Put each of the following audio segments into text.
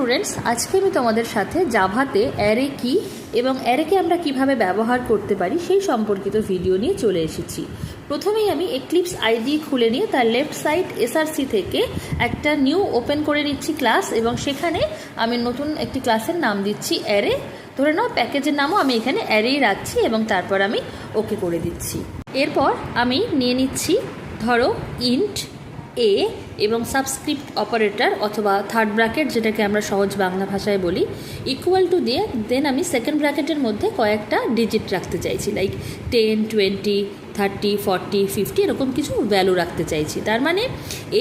Students, আজকে আমি তোমাদের সাথে জাভাতে অ্যারে কি এবং অ্যারেকে আমরা কীভাবে ব্যবহার করতে পারি সেই সম্পর্কিত ভিডিও নিয়ে চলে এসেছি। প্রথমেই আমি এক্লিপস আইডি খুলে নিয়ে তার লেফট সাইড এসআরসি থেকে একটা নিউ ওপেন করে নিচ্ছি ক্লাস এবং সেখানে আমি নতুন একটি ক্লাসের নাম দিচ্ছি অ্যারে। ধরে নাও, প্যাকেজের নামও আমি এখানে অ্যারেই রাখছি এবং তারপর আমি ওকে করে দিচ্ছি। এরপর আমি নিয়ে নিচ্ছি, ধরো ইন্ট এ এবং সাবস্ক্রিপ্ট অপারেটর অথবা থার্ড ব্র্যাকেট যেটাকে আমরা সহজ বাংলা ভাষায় বলি ইকুয়াল টু দিয়ে দেন আমি সেকেন্ড ব্র্যাকেটের মধ্যে কয়েকটা ডিজিট রাখতে চাইছি like ten twenty thirty forty fifty এরকম কিছু ভ্যালু রাখতে চাইছি। তার মানে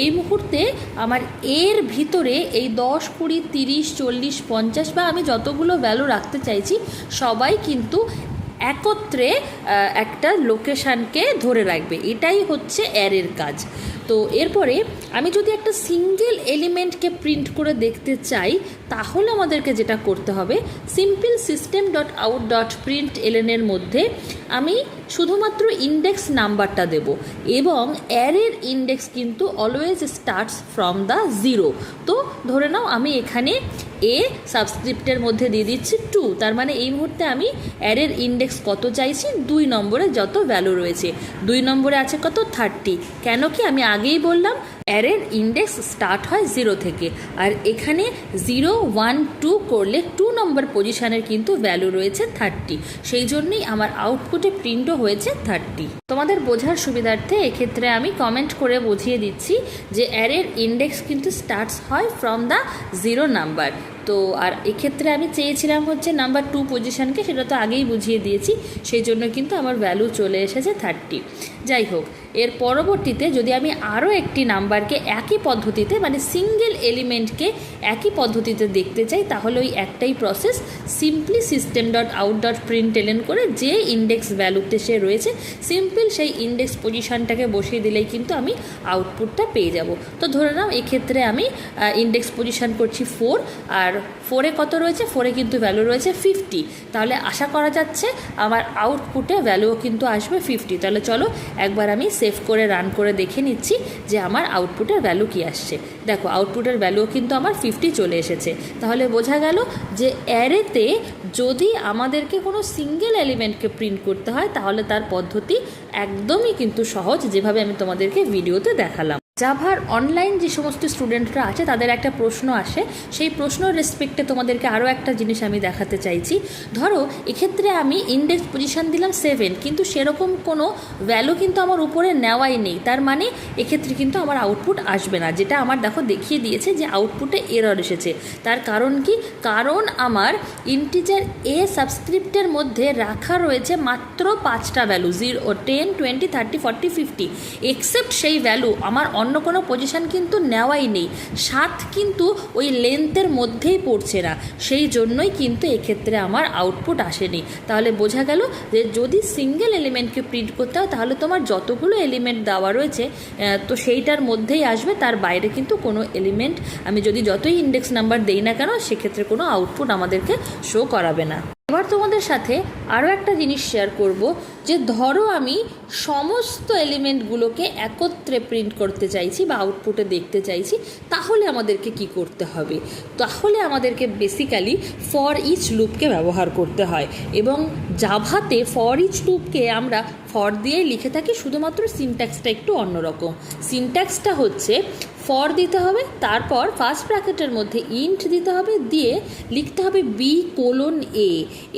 এই মুহূর্তে আমার এর ভিতরে এই দশ, কুড়ি, তিরিশ, চল্লিশ, পঞ্চাশ বা আমি যতগুলো ভ্যালু রাখতে চাইছি, সবাই কিন্তু একত্রে একটা লোকেশানকে ধরে রাখবে। এটাই হচ্ছে অ্যারের কাজ। তো এরপরে আমি যদি একটা সিঙ্গেল এলিমেন্টকে প্রিন্ট করে দেখতে চাই, তাহলে আমাদেরকে যেটা করতে হবে simple system dot out dot print এলেনের মধ্যে আমি শুধুমাত্র ইন্ডেক্স নাম্বারটা দেব এবং অ্যারের ইন্ডেক্স কিন্তু always starts from the zero তো ধরে নাও আমি এখানে এ সাবস্ক্রিপ্টের মধ্যে দিয়ে দিচ্ছি টু তার মানে এই মুহূর্তে আমি অ্যারের ইন্ডেক্স কত চাইছি? দুই নম্বরে যত ভ্যালু রয়েছে। দুই নম্বরে আছে কত? থার্টি কেন কি আমি আগেই বললাম অ্যারের ইন্ডেক্স স্টার্ট হয় জিরো থেকে। আর এখানে জিরো ওয়ান টু করলে টু নম্বর পজিশনের কিন্তু ভ্যালু রয়েছে থার্টি সেই জন্যই আমার আউটপুটে প্রিন্টও হয়েছে থার্টি তোমাদের বোঝার সুবিধার্থে এক্ষেত্রে আমি কমেন্ট করে বুঝিয়ে দিচ্ছি যে অ্যারের ইন্ডেক্স কিন্তু স্টার্টস হয় ফ্রম দ্য জিরো নাম্বার তো আর এক্ষেত্রে আমি চেয়েছিলাম হচ্ছে নাম্বার টু পজিশনকে সেটা তো আগেই বুঝিয়ে দিয়েছি, সেই জন্য কিন্তু আমার ভ্যালু চলে এসেছে থার্টি যাই হোক, এর পরবর্তীতে যদি আমি আরও একটি নাম্বারকে একই পদ্ধতিতে মানে সিঙ্গেল এলিমেন্টকে একই পদ্ধতিতে দেখতে চাই, তাহলে ওই একটাই process simply system dot out dot println করে যে ইন্ডেক্স ভ্যালুতে সে রয়েছে সিম্পল সেই ইন্ডেক্স পজিশনটাকে বসিয়ে দিলেই কিন্তু আমি আউটপুটটা পেয়ে যাব। তো ধরে নাও, এক্ষেত্রে আমি ইন্ডেক্স পজিশন করছি ফোর আর ফোরে কত রয়েছে? ফোরে কিন্তু ভ্যালু রয়েছে ফিফটি তাহলে আশা করা যাচ্ছে আমার আউটপুটে ভ্যালুও কিন্তু আসবে ফিফটি তাহলে চলো একবার আমি সেভ করে রান করে দেখে নিচ্ছি যে আমার আউটপুটের ভ্যালু কি আসছে। দেখো আউটপুটের ভ্যালুও কিন্তু আমার ফিফটি চলে এসেছে। তাহলে বোঝা গেল যে অ্যারেতে যদি আমাদেরকে কোনো সিঙ্গেল এলিমেন্টকে প্রিন্ট করতে হয়, তাহলে তার পদ্ধতি একদমই কিন্তু সহজ, যেভাবে আমি তোমাদেরকে ভিডিওতে দেখালাম। জাভার অনলাইন যে সমস্ত স্টুডেন্টরা আছে, তাদের একটা প্রশ্ন আসে। সেই প্রশ্ন রেসপেক্টে তোমাদেরকে আরও একটা জিনিস আমি দেখাতে চাইছি। ধরো, এক্ষেত্রে আমি ইন্ডেক্স পজিশন দিলাম সেভেন কিন্তু সেরকম কোনো ভ্যালু কিন্তু আমার উপরে নেওয়াই নেই। তার মানে এক্ষেত্রে কিন্তু আমার আউটপুট আসবে না। যেটা আমার দেখো দেখিয়ে দিয়েছে যে আউটপুটে এরর এসেছে। তার কারণ কি? কারণ আমার ইন্টিজার এ সাবস্ক্রিপ্টের মধ্যে রাখা রয়েছে মাত্র পাঁচটা value zero ten twenty thirty forty fifty except সেই ভ্যালু আমার অন্য কোনো পজিশন কিন্তু নেওয়াই নেই। সাত কিন্তু ওই লেন্থের মধ্যেই পড়ছে না। সেই জন্যই কিন্তু এক্ষেত্রে আমার আউটপুট আসেনি। তাহলে বোঝা গেল যে যদি সিঙ্গেল এলিমেন্টকে প্রিন্ট করতে হয়, তাহলে তোমার যতগুলো এলিমেন্ট দেওয়া রয়েছে তো সেইটার মধ্যেই আসবে। তার বাইরে কিন্তু কোনো এলিমেন্ট আমি যদি যতই ইন্ডেক্স নাম্বার দেই না কেন, সেক্ষেত্রে কোনো আউটপুট আমাদেরকে শো করাবে না। এবার তোমাদের সাথে আরও একটা জিনিস শেয়ার করব, যে ধরো আমি সমস্ত এলিমেন্টগুলোকে একত্রে প্রিন্ট করতে চাইছি বা আউটপুটে দেখতে চাইছি, তাহলে আমাদেরকে কি করতে হবে? তাহলে আমাদেরকে বেসিক্যালি ফর ইচ লুপকে ব্যবহার করতে হয় এবং জাভাতে ফর ইচ লুপকে আমরা ফর দিয়েই লিখে থাকি, শুধুমাত্র সিনট্যাক্সটা একটু অন্যরকম। সিনট্যাক্সটা হচ্ছে ফর দিতে হবে, তারপর ফার্স্ট ব্র্যাকেটের মধ্যে ইন্ট দিতে হবে, দিয়ে লিখতে হবে বি কোলন এ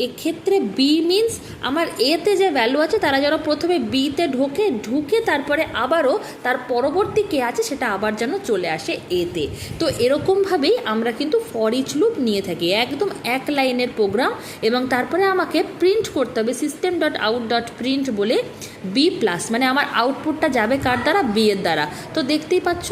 এক্ষেত্রে বি মিন্স আমার এতে যে ভ্যালু আছে, তারা যেন প্রথমে বিতে ঢোকে, ঢুকে তারপরে আবারও তার পরবর্তী কে আছে, সেটা আবার যেন চলে আসে এতে তো। এরকমভাবেই আমরা কিন্তু ফর ইচ লুপ নিয়ে থাকি, একদম এক লাইনের প্রোগ্রাম এবং তারপরে আমাকে প্রিন্ট করতে হবে system dot out dot print বলে বি প্লাস মানে আমার আউটপুটটা যাবে কার দ্বারা? বি এর দ্বারা। তো দেখতেই পাচ্ছ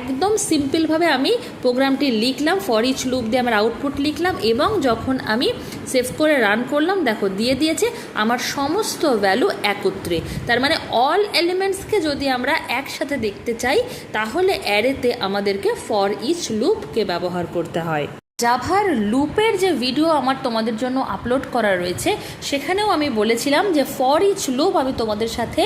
একদম সিম্পলভাবে আমি প্রোগ্রামটি লিখলাম ফর ইচ লুপ দিয়ে আমার আউটপুট লিখলাম এবং যখন আমি সেভ করে রান করলাম, দেখো দিয়ে দিয়েছে আমার সমস্ত ভ্যালু একত্রে। তার মানে অল এলিমেন্টসকে যদি আমরা একসাথে দেখতে চাই, তাহলে অ্যারেতে আমাদেরকে ফর ইচ লুপকে ব্যবহার করতে হয়। জাভার লুপের যে ভিডিও আমার তোমাদের জন্য আপলোড করা রয়েছে, সেখানেও আমি বলেছিলাম যে ফর ইচ লুপ আমি তোমাদের সাথে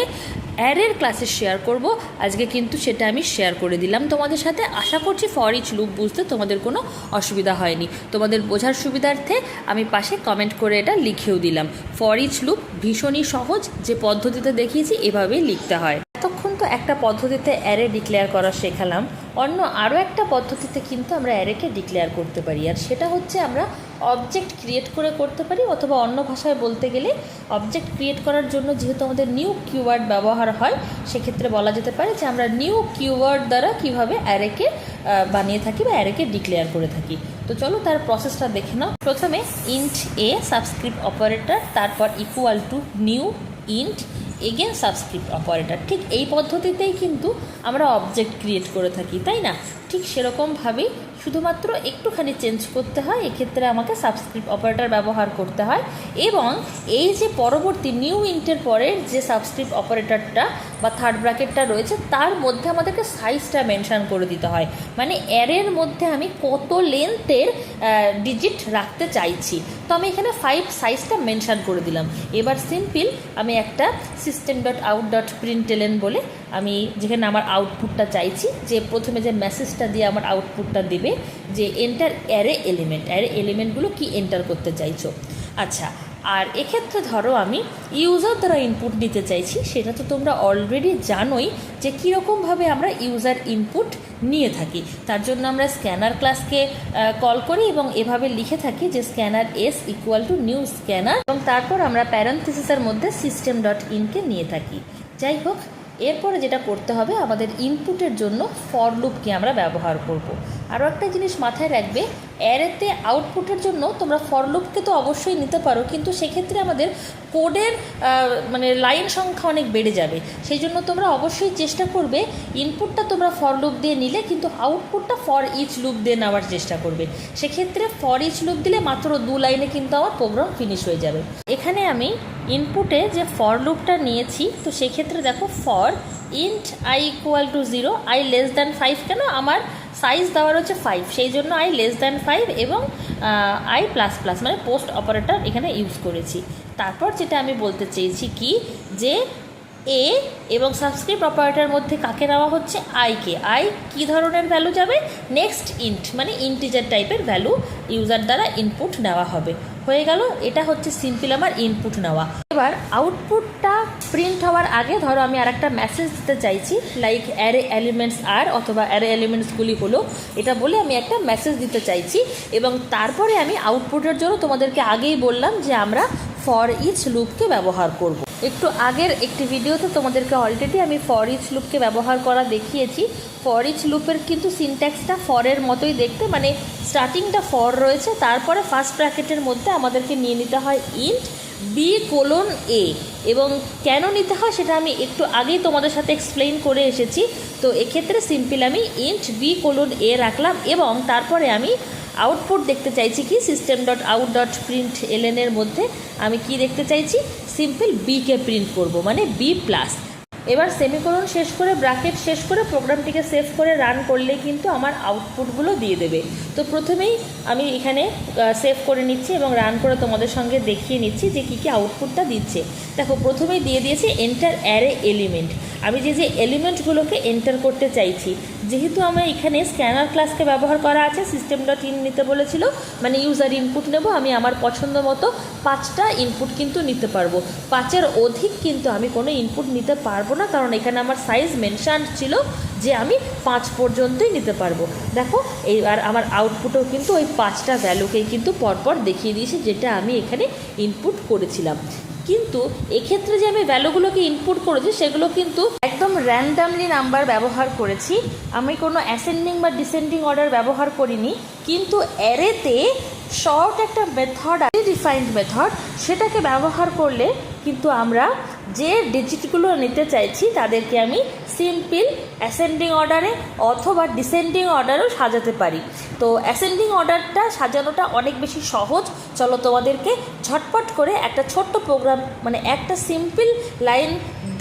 অ্যারের ক্লাসে শেয়ার করব। আজকে কিন্তু সেটা আমি শেয়ার করে দিলাম তোমাদের সাথে। আশা করছি ফর ইচ লুপ বুঝতে তোমাদের কোনো অসুবিধা হয়নি। তোমাদের বোঝার সুবিধার্থে আমি পাশে কমেন্ট করে এটা লিখেও দিলাম। ফর ইচ লুপ ভীষণই সহজ, যে পদ্ধতিতে দেখিয়েছি এভাবেই লিখতে হয়। এতক্ষণ তো একটা পদ্ধতিতে অ্যারে ডিক্লেয়ার করা শেখালাম। অন্য আরও একটা পদ্ধতিতে কিন্তু আমরা অ্যারেকে ডিক্লেয়ার করতে পারি। আর সেটা হচ্ছে আমরা অবজেক্ট ক্রিয়েট করে করতে পারি অথবা অন্য ভাষায় বলতে গেলে অবজেক্ট ক্রিয়েট করার জন্য যেহেতু আমাদের নিউ কিওয়ার্ড ব্যবহার হয়, সেক্ষেত্রে বলা যেতে পারে যে আমরা নিউ কিওয়ার্ড দ্বারা কীভাবে অ্যারেকে বানিয়ে থাকি বা অ্যারেকে ডিক্লেয়ার করে থাকি। তো চলো তার প্রসেসটা দেখে নাও। প্রথমে ইন্ট এ সাবস্ক্রিপ্ট অপারেটর তারপর equal to new int again subscript operator ঠিক এই পদ্ধতিতেই কিন্তু আমরা অবজেক্ট ক্রিয়েট করে থাকি, তাই না? ঠিক সেরকমভাবেই শুধুমাত্র একটুখানি চেঞ্জ করতে হয়, এক্ষেত্রে আমাকে সাবস্ক্রিপ্ট অপারেটর ব্যবহার করতে হয় এবং এই যে পরবর্তী নিউ ইন্টের পরের যে সাবস্ক্রিপ্ট অপারেটরটা বা থার্ড ব্র্যাকেটটা রয়েছে, তার মধ্যে আমাদেরকে সাইজটা মেনশান করে দিতে হয়। মানে অ্যারের মধ্যে আমি কত লেন্থের ডিজিট রাখতে চাইছি। তো আমি এখানে ফাইভ সাইজটা মেনশান করে দিলাম। এবার সিম্পল আমি একটা system dot out dot print বলে আমি যেখানে আমার আউটপুটটা চাইছি, যে প্রথমে যে মেসেজটা দিয়ে আমার আউটপুটটা দেবে যে এন্টার অ্যারে এলিমেন্ট অ্যারে এলিমেন্টগুলো কি এন্টার করতে চাইছো? আচ্ছা আর এক্ষেত্রে ধরো আমি ইউজার দ্বারা ইনপুট নিতে চাইছি, সেটা তো তোমরা অলরেডি জানোই যে কীরকমভাবে আমরা ইউজার ইনপুট নিয়ে থাকি। তার জন্য আমরা স্ক্যানার ক্লাসকে কল করি এবং এভাবে লিখে থাকি যে scanner S equal to new scanner এবং তারপর আমরা প্যারেন্থিসিসের মধ্যে সিস্টেম ডট ইনকে নিয়ে থাকি। যাই হোক, এরপরে যেটা করতে হবে, আমাদের ইনপুটের জন্য ফর লুপকে আমরা ব্যবহার করব। আরও একটা জিনিস মাথায় রাখবে অ্যারেতে আউটপুটের জন্য তোমরা ফর লুপকে তো অবশ্যই নিতে পারো, কিন্তু সেক্ষেত্রে আমাদের কোডের মানে লাইন সংখ্যা অনেক বেড়ে যাবে। সেই জন্য তোমরা অবশ্যই চেষ্টা করবে ইনপুটটা তোমরা ফর লুপ দিয়ে নিলে, কিন্তু আউটপুটটা ফর ইচ লুপ দিয়ে নেওয়ার চেষ্টা করবে। সেক্ষেত্রে ফর ইচ লুপ দিলে মাত্র দু লাইনে কিন্তু আমার প্রোগ্রাম ফিনিশ হয়ে যাবে। এখানে আমি ইনপুটে যে ফর লুপটা নিয়েছি, তো সেক্ষেত্রে দেখো for int I equal to zero I less than five কেন? আমার সাইজ দেওয়ার হচ্ছে ফাইভ সেই জন্য আই লেস দ্যান ফাইভ এবং আই প্লাস প্লাস মানে পোস্ট অপারেটর এখানে ইউজ করেছি। তারপর যেটা আমি বলতে চেয়েছি কি, যে এ এবং সাবস্ক্রিপ্ট অপারেটার মধ্যে কাকে নেওয়া হচ্ছে? আইকে আই কি ধরনের ভ্যালু যাবে? নেক্সট ইন্ট মানে ইন্টিজার টাইপের ভ্যালু ইউজার দ্বারা ইনপুট নেওয়া হবে। হয়ে গেল এটা হচ্ছে সিম্পল আমার ইনপুট নেওয়া এবার আউটপুটটা প্রিন্ট হওয়ার আগে ধরো আমি আর একটা মেসেজ দিতে চাইছি লাইক অ্যারে এলিমেন্টস আর অথবা অ্যারে এলিমেন্টসগুলি হলো, এটা বলে আমি একটা মেসেজ দিতে চাইছি এবং তারপরে আমি আউটপুটের জন্য তোমাদেরকে আগেই বললাম যে আমরা ফর ইচ লুপকে ব্যবহার করব। একটু আগের একটি ভিডিওতে তোমাদেরকে অলরেডি আমি ফর ইচ লুপকে ব্যবহার করা দেখিয়েছি। ফর ইচ লুপের কিন্তু সিনট্যাক্সটা ফরের মতোই দেখতে মানে স্টার্টিংটা ফর রয়েছে, তারপরে ফার্স্ট ব্র্যাকেটের মধ্যে আমাদেরকে নিয়ে নিতে হয় ইন্ট বি কোলন এ এবং কেন নিতে হয় সেটা আমি একটু আগেই তোমাদের সাথে এক্সপ্লেইন করে এসেছি। তো এক্ষেত্রে সিম্পল আমি ইন্ট বি কোলন এ রাখলাম, এবং তারপরে আমি আউটপুট দেখতে চাইছি কি? System dot out dot print এলেনের মধ্যে আমি কি দেখতে চাইছি? সিম্পল বিকে প্রিন্ট করব মানে বি প্লাস এবার সেমিকোলন শেষ করে ব্র্যাকেট শেষ করে প্রোগ্রামটিকে সেভ করে রান করলে কিন্তু আমার আউটপুটগুলো দিয়ে দেবে। তো প্রথমেই আমি এখানে সেভ করে নিচ্ছি এবং রান করে তোমাদের সঙ্গে দেখিয়ে নিচ্ছি যে কী কী আউটপুটটা দিচ্ছে। দেখো, প্রথমেই দিয়ে দিয়েছে এন্টার অ্যারে এলিমেন্ট আমি যে যে এলিমেন্টগুলোকে এন্টার করতে চাইছি, যেহেতু আমার এখানে স্ক্যানার ক্লাসকে ব্যবহার করা আছে সিস্টেম ডট ইন নিতে বলেছিল মানে ইউজার ইনপুট নেব, আমি আমার পছন্দ মতো পাঁচটা ইনপুট কিন্তু নিতে পারব। পাঁচের অধিক কিন্তু আমি কোনো ইনপুট নিতে পারব না, কারণ এখানে আমার সাইজ মেনশান ছিল যে আমি পাঁচ পর্যন্তই নিতে পারব। দেখো এইবার আমার আউটপুটও কিন্তু ওই পাঁচটা ভ্যালুকেই কিন্তু পরপর দেখিয়ে দিয়েছি, যেটা আমি এখানে ইনপুট করেছিলাম। কিন্তু এক্ষেত্রে যে আমি ভ্যালুগুলোকে ইনপুট করেছি, সেগুলো কিন্তু একদম র্যান্ডামলি নাম্বার ব্যবহার করেছি। আমি কোনো অ্যাসেন্ডিং বা ডিসেন্ডিং অর্ডার ব্যবহার করিনি, কিন্তু অ্যারেতে শর্ট একটা মেথড আছে ডিফাইন্ড মেথড সেটাকে ব্যবহার করলে কিন্তু আমরা যে ডিজিটগুলো নিতে চাইছি, তাদেরকে আমি সিম্পল অ্যাসেন্ডিং অর্ডারে অথবা ডিসেন্ডিং অর্ডারও সাজাতে পারি। তো অ্যাসেন্ডিং অর্ডারটা সাজানোটা অনেক বেশি সহজ। চলো তোমাদেরকে ঝটপট করে একটা ছোট্ট প্রোগ্রাম মানে একটা সিম্পল লাইন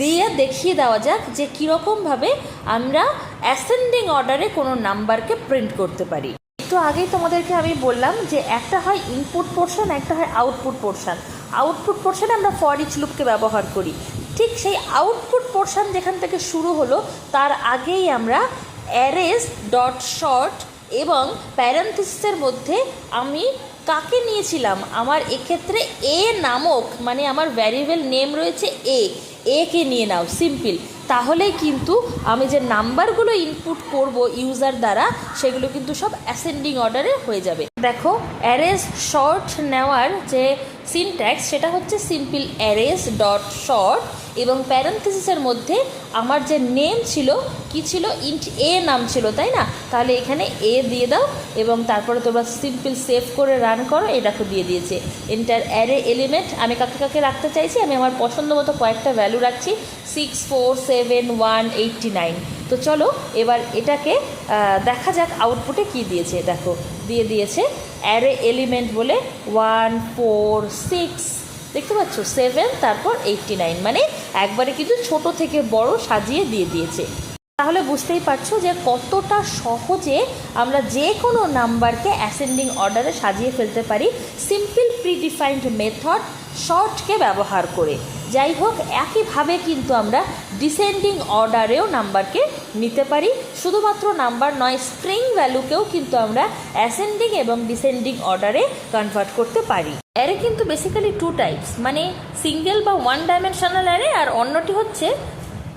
দিয়ে দেখিয়ে দেওয়া যাক যে কীরকমভাবে আমরা অ্যাসেন্ডিং অর্ডারে কোনো নাম্বারকে প্রিন্ট করতে পারি। একটু আগেই তোমাদেরকে আমি বললাম যে একটা হয় ইনপুট পোর্শন একটা হয় আউটপুট পোর্শন আউটপুট পোর্শনে আমরা ফর ইচ লুপকে ব্যবহার করি। ঠিক সেই আউটপুট পোর্শন যেখান থেকে শুরু হলো, তার আগেই আমরা অ্যারেস ডট শর্ট এবং প্যারেন্থিসের মধ্যে আমি কাকে নিয়েছিলাম? আমার এক্ষেত্রে এ নামক মানে আমার ভ্যারিয়েবল নেম রয়েছে এ একে নিয়ে নাও সিম্পল তাহলেই কিন্তু আমি যে নাম্বারগুলো ইনপুট করব ইউজার দ্বারা, সেগুলো কিন্তু সব অ্যাসেন্ডিং অর্ডারে হয়ে যাবে। দেখো অ্যারেস শর্ট নেওয়ার যে সিনট্যাক্স সেটা হচ্ছে সিম্পল অ্যারেস ডট শর্ট এবং প্যারেন্থেসিসের মধ্যে আমার যে নেম ছিল, কি ছিল? ইন্ট এ নাম ছিল, তাই না? তাহলে এখানে এ দিয়ে দাও এবং তারপরে তোমরা সিম্পল সেভ করে রান করো দেখো দিয়ে দিয়েছে। এন্টার অ্যারে এলিমেন্ট আমি কাকে কাকে রাখতে চাইছি? আমি আমার পছন্দ মতো কয়েকটা ভ্যালু রাখছি six four seven one eighty nine তো চলো, এবার এটাকে দেখা যাক আউটপুটে কি দিয়েছে, দেখো। দিয়ে দিয়েছে অ্যারে এলিমেন্ট বলে ওয়ান ফোর সিক্স দেখতে পাচ্ছ সেভেন তারপর এইটটি নাইন মানে একবারে কিন্তু ছোট থেকে বড় সাজিয়ে দিয়ে দিয়েছে। তাহলে বুঝতেই পারছ যে কতটা সহজে আমরা যে কোনো নাম্বারকে অ্যাসেন্ডিং অর্ডারে সাজিয়ে ফেলতে পারি সিম্পল প্রিডিফাইন্ড মেথড শর্টকে ব্যবহার করে। যাই হোক, একইভাবে কিন্তু আমরা ডিসেন্ডিং অর্ডারেও নাম্বারকে নিতে পারি। শুধুমাত্র নাম্বার নয় স্ট্রিং ভ্যালুকেও কিন্তু আমরা অ্যাসেন্ডিং এবং ডিসেন্ডিং অর্ডারে কনভার্ট করতে পারি। অ্যারে কিন্তু বেসিক্যালি টু টাইপস মানে সিঙ্গেল বা ওয়ান ডাইমেনশনাল অ্যারে আর অন্যটি হচ্ছে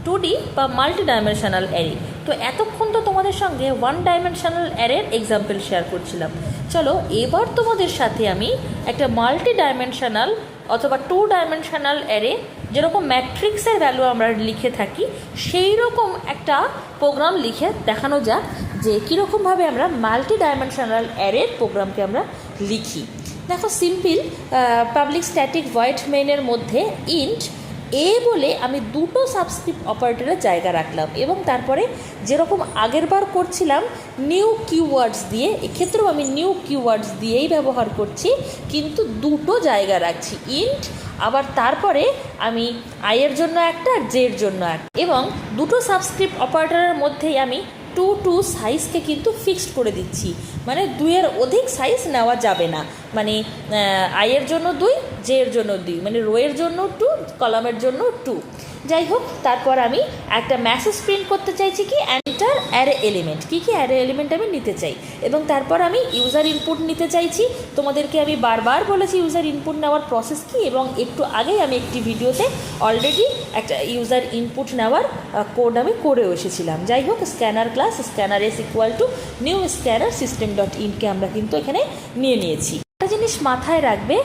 টু ডি বা মাল্টি ডাইমেনশনাল অ্যারে তো এতক্ষণ তো তোমাদের সঙ্গে ওয়ান ডাইমেনশনাল অ্যারের এক্সাম্পল শেয়ার করছিলাম। চলো, এবার তোমাদের সাথে আমি একটা মাল্টি ডাইমেনশনাল অথবা টু ডাইমেনশনাল অ্যারে যেরকম ম্যাট্রিক্সের ভ্যালু আমরা লিখে থাকি সেই রকম একটা প্রোগ্রাম লিখে দেখানো যাক যে কীরকমভাবে আমরা মাল্টি ডাইমেনশনাল অ্যারের প্রোগ্রামকে আমরা লিখি। দেখো সিম্পল পাবলিক স্ট্যাটিক হোয়াইট মেনের মধ্যে ইন্ট এ বলে আমি দুটো সাবস্ক্রিপ্ট অপারেটরের জায়গা রাখলাম এবং তারপরে যেরকম আগেরবার করছিলাম নিউ কিওয়ার্ডস দিয়ে, এক্ষেত্রেও আমি নিউ কিওয়ার্ডস দিয়েই ব্যবহার করছি, কিন্তু দুটো জায়গা রাখছি ইন্ট আবার তারপরে আমি আইয়ের জন্য একটা আর জের জন্য একটা। এবং দুটো সাবস্ক্রিপ্ট অপারেটরের মধ্যেই আমি টু টু সাইজকে কিন্তু ফিক্সড করে দিচ্ছি। মানে দুইয়ের অধিক সাইজ নেওয়া যাবে না। মানে আয়ের জন্য দুই জের জন্য দুই। মানে রোয়ের জন্য টু কলামের জন্য টু যাই হোক, তারপর আমি একটা ম্যাসেজ প্রিন্ট করতে চাইছি কি এন্টার অ্যারে এলিমেন্ট কী কী অ্যারে এলিমেন্ট আমি নিতে চাই? এবং তারপর আমি ইউজার ইনপুট নিতে চাইছি। তোমাদেরকে আমি বারবার বলেছি ইউজার ইনপুট নেওয়ার প্রসেস কী? এবং একটু আগেই আমি একটি ভিডিওতে অলরেডি একটা ইউজার ইনপুট নেওয়ার কোড আমি করেও এসেছিলাম। যাই হোক scanner class scanner s equal to new scanner system dot ইনকে আমরা কিন্তু এখানে নিয়ে নিয়েছি। একটা জিনিস মাথায় রাখবে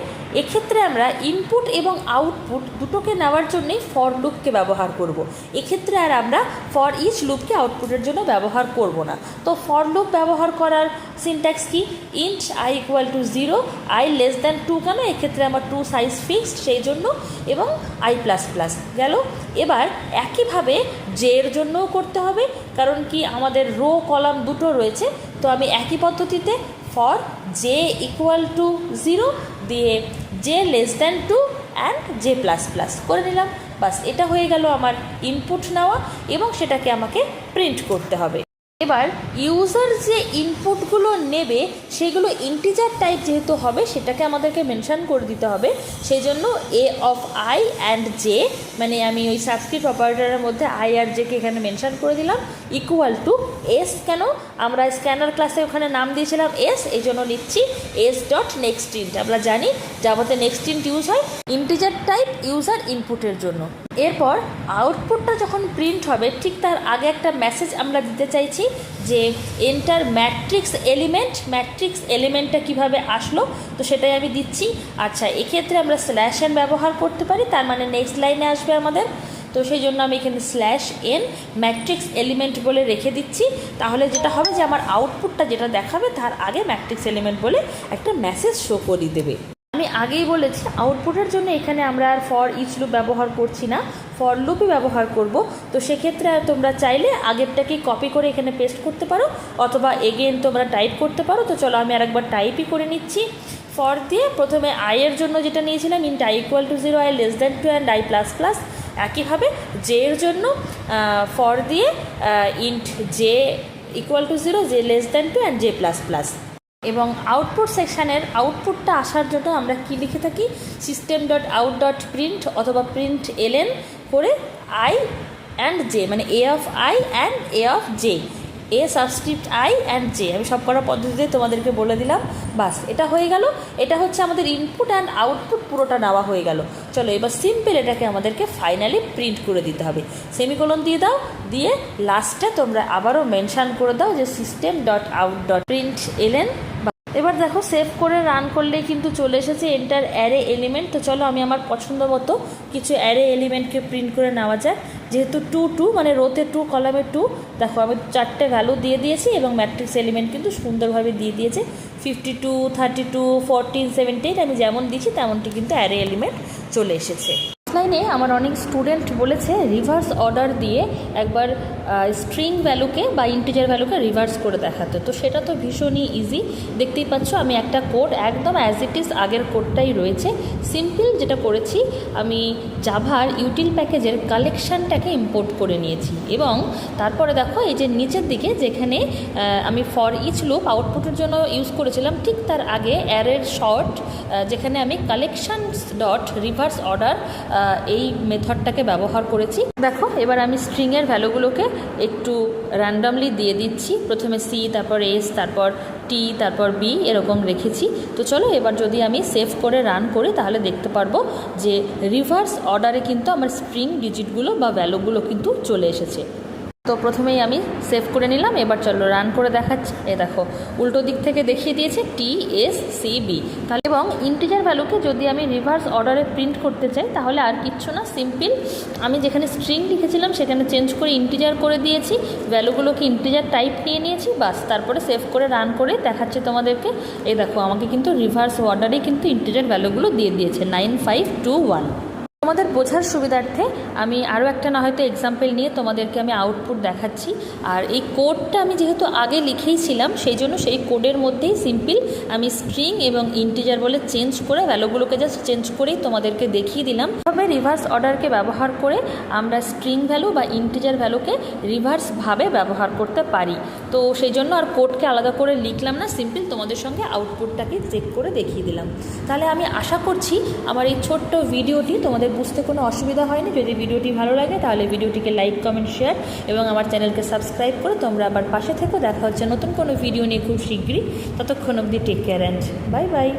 এক্ষেত্রে আমরা ইনপুট এবং আউটপুট দুটোকে নেওয়ার জন্যই ফর লুপকে ব্যবহার করব। এক্ষেত্রে আর আমরা ফর ইচ লুপকে আউটপুটের জন্য ব্যবহার করব না। তো ফর লুপ ব্যবহার করার সিনট্যাক্স কি? Int i equal to zero i less than two কেন? এক্ষেত্রে আমার টু সাইজ ফিক্সড সেই জন্য। এবং আই প্লাস প্লাস গেল। এবার একইভাবে জের জন্যও করতে হবে, কারণ কি আমাদের রো কলাম দুটো রয়েছে। তো আমি একই পদ্ধতিতে for j equal to zero দিয়ে j less than two and j plus plus করে নিলাম। বাস এটা হয়ে গেল আমার ইনপুট নেওয়া এবং সেটাকে আমাকে প্রিন্ট করতে হবে। এবার ইউজার যে ইনপুটগুলো নেবে, সেগুলো ইন্টিজার টাইপ যেহেতু হবে, সেটাকে আমাদেরকে মেনশন করে দিতে হবে। সেই জন্য A of I and J মানে আমি ওই সাবস্ক্রিপ্ট অপারেটরের মধ্যে আই আর জেকে এখানে মেনশন করে দিলাম ইকুয়াল টু এস কেন? আমরা স্ক্যানার ক্লাসে ওখানে নাম দিয়েছিলাম এস এই জন্য নিচ্ছি এস ডট নেক্সট ইন্ট আমরা জানি যাবতে নেক্সট ইন্ট ইউজ হয় ইন্টিজার টাইপ ইউজার ইনপুটের জন্য। এরপর আউটপুটটা যখন প্রিন্ট হবে, ঠিক তার আগে একটা মেসেজ আমরা দিতে চাইছি যে এন্টার ম্যাট্রিক্স এলিমেন্ট ম্যাট্রিক্স এলিমেন্টটা কীভাবে আসলো? তো সেটাই আমি দিচ্ছি। আচ্ছা এক্ষেত্রে আমরা স্ল্যাশ এন ব্যবহার করতে পারি, তার মানে নেক্সট লাইনে আসবে আমাদের। তো সেই জন্য আমি এখানে স্ল্যাশ এন ম্যাট্রিক্স এলিমেন্ট বলে রেখে দিচ্ছি। তাহলে যেটা হবে যে, আমার আউটপুটটা যেটা দেখাবে, তার আগে ম্যাট্রিক্স এলিমেন্ট বলে একটা মেসেজ শো করিয়ে দেবে। আগেই বলেছি আউটপুটের জন্য এখানে আমরা আর ফর ইচ লুপ ব্যবহার করছি না। ফর লুপই ব্যবহার করব। তো সেক্ষেত্রে তোমরা চাইলে আগেরটাকে কপি করে এখানে পেস্ট করতে পারো, অথবা এগেন তোমরা টাইপ করতে পারো। তো চলো আমি আরেকবার টাইপই করে নিচ্ছি। ফর দিয়ে প্রথমে আইয়ের জন্য যেটা নিয়েছিলাম int i equal to zero i less than two and i plus plus একইভাবে জে এর জন্য ফর দিয়ে int j equal to zero j less than two and j plus plus এবং আউটপুট সেকশানের আউটপুটটা আসার জন্য আমরা কি লিখে থাকি? System dot out dot print অথবা প্রিন্ট এলএন করে আই অ্যান্ড জে মানে a of i and a of j a subscript i and j আমি সব করা পদ্ধতিতে তোমাদেরকে বলে দিলাম। বাস, এটা হয়ে গেল। এটা হচ্ছে আমাদের ইনপুট অ্যান্ড আউটপুট পুরোটা নেওয়া হয়ে গেল। চলো, এবার সিম্পল এটাকে আমাদেরকে ফাইনালি প্রিন্ট করে দিতে হবে। সেমিকোলন দিয়ে দাও। দিয়ে লাস্টে তোমরা আবারও মেনশান করে দাও যে system dot out dot println এবার দেখো সেভ করে রান করলেই কিন্তু চলে এসেছে এন্টার অ্যারে এলিমেন্ট তো চলো, আমি আমার পছন্দ মতো কিছু অ্যারে এলিমেন্টকে প্রিন্ট করে নেওয়া যায় যেহেতু টু টু মানে রোতে টু কলামে টু দেখো আমি চারটে ভ্যালু দিয়ে দিয়েছি এবং ম্যাট্রিক্স এলিমেন্ট কিন্তু সুন্দরভাবে দিয়ে দিয়েছে। Fifty two thirty two fourteen seventy আমি যেমন দিয়েছি, তেমনটি কিন্তু অ্যারে এলিমেন্ট চলে এসেছে। অফলাইনে আমার অনেক স্টুডেন্ট বলেছে রিভার্স অর্ডার দিয়ে একবার স্ট্রিং ভ্যালুকে বা ইন্টিজার ভ্যালুকে রিভার্স করে দেখাতে। তো সেটা তো ভীষণই ইজি দেখতেই পাচ্ছ, আমি একটা কোড একদম অ্যাজ ইট ইজ আগের কোডটাই রয়েছে। সিম্পল যেটা করেছি, আমি জাভার ইউটিল প্যাকেজের কালেকশানটাকে ইম্পোর্ট করে নিয়েছি। এবং তারপরে দেখো, এই যে নিচের দিকে যেখানে আমি ফর ইচ লুপ আউটপুটের জন্য ইউজ করেছিলাম, ঠিক তার আগে অ্যারের শর্ট যেখানে আমি কালেকশানস ডট রিভার্স অর্ডার এই মেথডটাকে ব্যবহার করেছি। দেখো, এবার আমি স্ট্রিংয়ের ভ্যালুগুলোকে একটু র্যান্ডামলি দিয়ে দিচ্ছি। প্রথমে সি তারপর এস তারপর টি তারপর বি এরকম রেখেছি। তো চলো এবার যদি আমি সেভ করে রান করি, তাহলে দেখতে পারব যে রিভার্স অর্ডারে কিন্তু আমার স্প্রিং ডিজিটগুলো বা ভ্যালুগুলো কিন্তু চলে এসেছে। তো প্রথমেই আমি সেভ করে নিলাম, এবার চলো রান করে দেখাচ্ছি। এ দেখো, উল্টো দিক থেকে দেখিয়ে দিয়েছে টি এস সি বি তাহলে এবং ইন্টিজার ভ্যালুকে যদি আমি রিভার্স অর্ডারে প্রিন্ট করতে চাই, তাহলে আর কিচ্ছু না সিম্পল আমি যেখানে স্ট্রিং লিখেছিলাম, সেখানে চেঞ্জ করে ইন্টিজার করে দিয়েছি ভ্যালুগুলোকে ইন্টিজার টাইপ নিয়ে নিয়েছি, বাস, তারপরে সেভ করে রান করে দেখাচ্ছে তোমাদেরকে। এই দেখো, আমাকে কিন্তু রিভার্স অর্ডারেই কিন্তু ইন্টিজার ভ্যালুগুলো দিয়ে দিয়েছে নাইন ফাইভ টু ওয়ান তোমাদের বোঝার সুবিধার্থে আমি আরও একটা না হয়তো এক্সাম্পল নিয়ে তোমাদেরকে আমি আউটপুট দেখাচ্ছি। আর এই কোডটা আমি যেহেতু আগে লিখেইছিলাম সেই জন্য সেই কোডের মধ্যেই সিম্পল আমি স্ট্রিং এবং ইন্টিজার বলে চেঞ্জ করে ভ্যালুগুলোকে জাস্ট চেঞ্জ করেই তোমাদেরকে দেখিয়ে দিলাম। তবে রিভার্স অর্ডারকে ব্যবহার করে আমরা স্ট্রিং ভ্যালু বা ইন্টিজার ভ্যালুকে রিভার্সভাবে ব্যবহার করতে পারি। তো সেই জন্য আর কোডকে আলাদা করে লিখলাম না সিম্পল তোমাদের সঙ্গে আউটপুটটাকে চেক করে দেখিয়ে দিলাম। তাহলে আমি আশা করছি আমার এই ছোট্ট ভিডিওটি তোমাদের বুঝতে কোনো অসুবিধা হয়নি। যদি ভিডিওটি ভালো লাগে, তাহলে ভিডিওটিকে লাইক, কমেন্ট, শেয়ার এবং আমার চ্যানেলকে সাবস্ক্রাইব করে তোমরা আবার পাশে থেকো। দেখা হচ্ছে নতুন কোনো ভিডিও নিয়ে খুব শীঘ্রই। ততক্ষণ অবধি take care and bye bye